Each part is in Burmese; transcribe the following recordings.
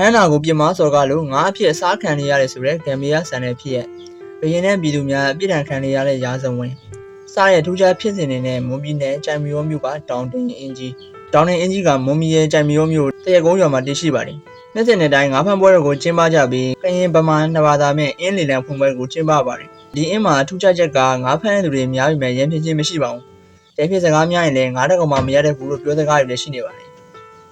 ဟန်နာကိုပြစ်မစော်ကားလို့ငါအဖြစ်အစားခံနေရတယ်ဆိုတဲ့ဂမ်ဘီယာဆန်တဲ့ဖြစ်ရက်ဘရင်နဲ့ပြည်သူများအပြစ်ဒဏ်ခံနေရတဲ့ရာဇဝင်စားရဲ့ထူးခြားဖြစ်စဉ်တွေနဲ့မွန်ပြည်နယ်ကြိုင်မီယောမြို့ကတောင်တင်အင်ကြီးတောင်တင်အင်ကြီးကမွန်ပြည်နယ်ကြိုင်မီယောမြို့တရက်ကုန်းရွာမှာတည်ရှိပါတယ်နေ့စဉ်နဲ့တိုင်းငါးဖမ်းပွဲတော်ကိုကျင်းပကြပြီးကရင်ဗမာနှစ်ဘာသာနဲ့အင်းလီလန်ဖွင့်ပွဲကိုကျင်းပပါတယ်ဒီအင်းမှာထူးခြားချက်ကငါးဖမ်းတဲ့သူတွေများပြီမဲ့ရင်းဖြစ်ချင်းမရှိပါဘူးတဲဖြစ်စကားများရင်လည်းငါးတက်ကောင်မှမရတဲ့ဘူးလို့ပြောစကားတွေလည်းရှိနေပါတယ်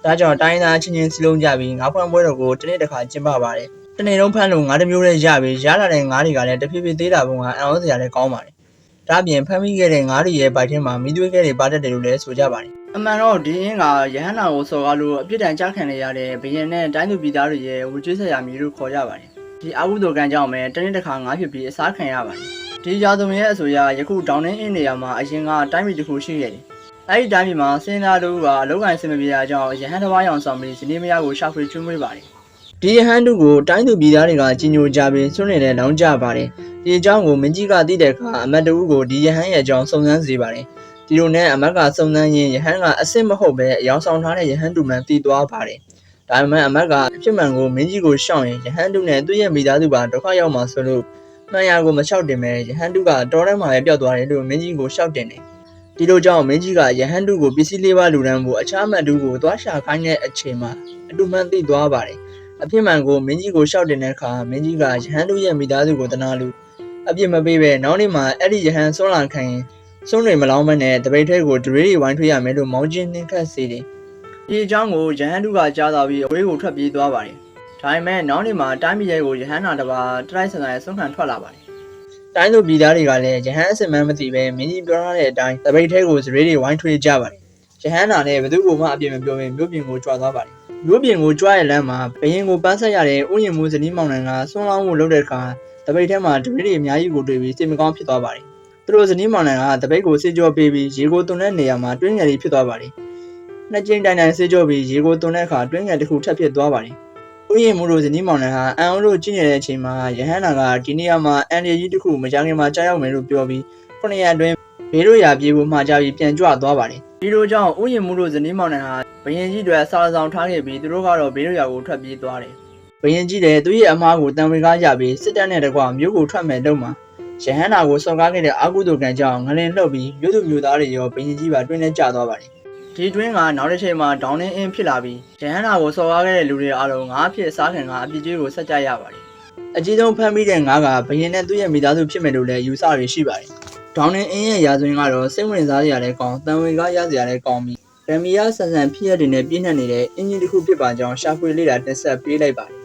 ဒါကြောင့်တိုင်းသားချင်းချင်းစီလုံးကြပြီးငါးဖွင့်ပွဲတော်ကိုတစ်နေ့တစ်ခါကျင်းပပါတယ်။တစ်နေ့လုံးဖမ်းလို့ငါးတစ်မျိုးလေးရပြီးရလာတဲ့ငါးတွေကလည်းတဖြည်းဖြည်းသေးတာပုံကအံ့ဩစရာလည်းကောင်းပါတယ်။ဒါ့အပြင်ဖမ်းမိခဲ့တဲ့ငါးတွေရဲ့ဗိုက်ထဲမှာမိသွေးခဲတွေပါတတ်တယ်လို့လည်းဆိုကြပါတယ်။အမှန်တော့ဒီအင်းကရဟန္တာကိုစော်ကားလို့အပြစ်ဒဏ်ကြားခံရတဲ့ဘရင်နဲ့တိုင်းသူပြည်သားတွေရဲ့ဝကြွေးဆက်ရမည်လို့ခေါ်ကြပါတယ်။ဒီအာဟုသောကံကြောင့်ပဲတစ်နေ့တစ်ခါငါးဖြစ်ပြီးအစားခံရပါတယ်။ဒီရာဇဝင်ရဲ့အဆိုအရယခုဒေါင်းနှင်းအင်းနေရာမှာအရင်ကတိုင်းပြည်တစ်ခုရှိခဲ့တယ်။ အဲ့ဒီတိုင်းပြည်မှာစင်သားတို့ကအလောက်ကိုင်းစင်မပြေတာကြောင့်ရဟန်းတစ်ပါးရောင်ဆောင်ပြီးဇနီးမယားကိုရှာဖွေကျွေးမွေးပါတယ်။ဒီရဟန်းတို့ကိုတိုင်းသူပြည်သားတွေကကြီးညိုကြပြီးစွန့်နေတဲ့လောင်းကြပါတယ်။ဒီအကြောင်းကိုမင်းကြီးကသိတဲ့အခါအမတ်တူကိုဒီရဟန်းရဲ့အကြောင်းစုံစမ်းစေပါတယ်။ဒီလိုနဲ့အမတ်ကစုံစမ်းရင်းရဟန်းကအစ်စ်မဟုတ်ပဲအယောင်ဆောင်ထားတဲ့ရဟန်းတူမှန်တည်သွားပါတယ်။ဒါပေမဲ့အမတ်ကအဖြစ်မှန်ကိုမင်းကြီးကိုရှောင်ရင်ရဟန်းတူနဲ့သူ့ရဲ့မိသားစုပါဒုက္ခရောက်မှာဆိုလို့မှန်ရာကိုမလျှောက်တင်ပဲရဟန်းတူကတော်ထဲမှာပဲပျောက်သွားတယ်လို့မင်းကြီးကိုရှောက်တင်တယ်။ ဒီလိုကြောင့်မင်းကြီးကယဟန်တုကိုပစ္စည်းလေးပါလူတန်းဖို့အခြားမတ်တူကိုသွားရှာခိုင်းတဲ့အချိန်မှာအတူမှန်သိသွားပါတယ်။အဖြစ်မှန်ကိုမင်းကြီးကိုရှောက်တင်တဲ့အခါမင်းကြီးကယဟန်တုရဲ့မိသားစုကိုတနာလို့အပြစ်မပေးပဲနောက်နေ့မှာအဲ့ဒီယဟန်ဆွမ်းလာခိုင်းရင်စွန့်တွေမလောင်းမနဲ့တပိတ်ထဲကိုဒရေးတွေဝိုင်းထွေးရမယ်လို့မောင်းချင်းနှင်းခတ်စေတယ်။ဒီအကြောင်းကိုယဟန်တုကကြားသာပြီးအဝေးကိုထွက်ပြေးသွားပါတယ်။ဒါပေမဲ့နောက်နေ့မှာတိုင်းပြည်ရဲ့ကိုယဟန်နာတစ်ပါးတရိုက်ဆန်ဆန်ရဲ့ဆွန့်ခံထွက်လာပါတယ်။ တိုင်းသူပြည်သားတွေကလည်းရဟန်းအစစ်မှန်းမသိပဲမင်းကြီးပြောထားတဲ့အတိုင်းတပိတ်ထဲကိုစရေတွေဝိုင်းထွေးကြပါတယ်။ရဟန်းနာနဲ့ဘသူ့ကိုမှအပြစ်မပြောဘဲမြို့ပြင်ကိုကြွားသွားပါတယ်။မြို့ပြင်ကိုကြွားရဲ့လမ်းမှာဘရင်ကိုပန်းဆက်ရတဲ့ဥယျာဉ်မိုးဇနီးမောင်နှံကဆွန်းလောင်းမှုလုပ်တဲ့အခါတပိတ်ထဲမှာတပိတ်တွေအများကြီးကိုတွေ့ပြီးစိတ်မကောင်းဖြစ်သွားပါတယ်။သူတို့ဇနီးမောင်နှံကတပိတ်ကိုစေကြောပေးပြီးရေကိုသွန်တဲ့နေရာမှာတွင်းငယ်လေးဖြစ်သွားပါတယ်။နှစ်ကျင်းတိုင်တိုင်စေကြောပြီးရေကိုသွန်တဲ့အခါတွင်းငယ်တစ်ခုထပ်ဖြစ်သွားပါတယ်။ ဥယျာဉ်မိုးတို့ဇနီးမောင်နှံဟာအန်အိုးတို့ကြည့်နေတဲ့အချိန်မှာယဟန်နာကဒီနေရာမှာအန်ဒီကြီးတစ်ခုမကြခင်မှာကြားရောက်မယ်လို့ပြောပြီးခုနှစ်ရက်အတွင်းဘေးတို့ရာပြေဖို့မှာကြပြီးပြန်ကြွသွားပါတယ်။ဒီလိုကြောင့်ဥယျာဉ်မိုးတို့ဇနီးမောင်နှံဟာဘယင်ကြီးတွေစာဆောင်ထားခဲ့ပြီးသူတို့ကတော့ဘေးတို့ရာကိုထွက်ပြေးသွားတယ်။ဘယင်ကြီးလည်းသူ့ရဲ့အမားကိုတံဝေကားကြပြီးစစ်တပ်နဲ့တကွမြို့ကိုထွက်မယ်တော့မှာယဟန်နာကိုစော်ကားခဲ့တဲ့အာကုသိုလ်ကံကြောင့်ငလင်လှုပ်ပြီးမြို့သူမြို့သားတွေရောဘယင်ကြီးပါတွင်းထဲကျသွားပါတယ်။ ဒီတွင်းကနောက်တစ်ချိန်မှာဒေါင်းနှင်းအင်းဖြစ်လာပြီးရဟန္တာကိုစော်ကားခဲ့တဲ့လူတွေအားလုံးငါးအဖြစ်စားခံကအပြစ်ကြီးကိုဆက်ကြရပါတယ်။အကြီးဆုံးဖမ်းမိတဲ့ငါးကဘယင်းနဲ့သူ့ရဲ့မိသားစုဖြစ်မယ်လို့လည်းယူဆရရှိပါတယ်။ဒေါင်းနှင်းအင်းရဲ့ရာဇဝင်ကတော့စိတ်ဝင်စားစရာလည်းကောင်းတန်ဝင်ကားရစရာလည်းကောင်းပြီးဗမီယာဆန်ဆန်ဖြစ်ရတဲ့နဲ့ပြည့်နှက်နေတဲ့အင်းကြီးတစ်ခုဖြစ်ပါကြောင်းရှာဖွေလေ့လာတက်ဆက်ပေးလိုက်ပါတယ်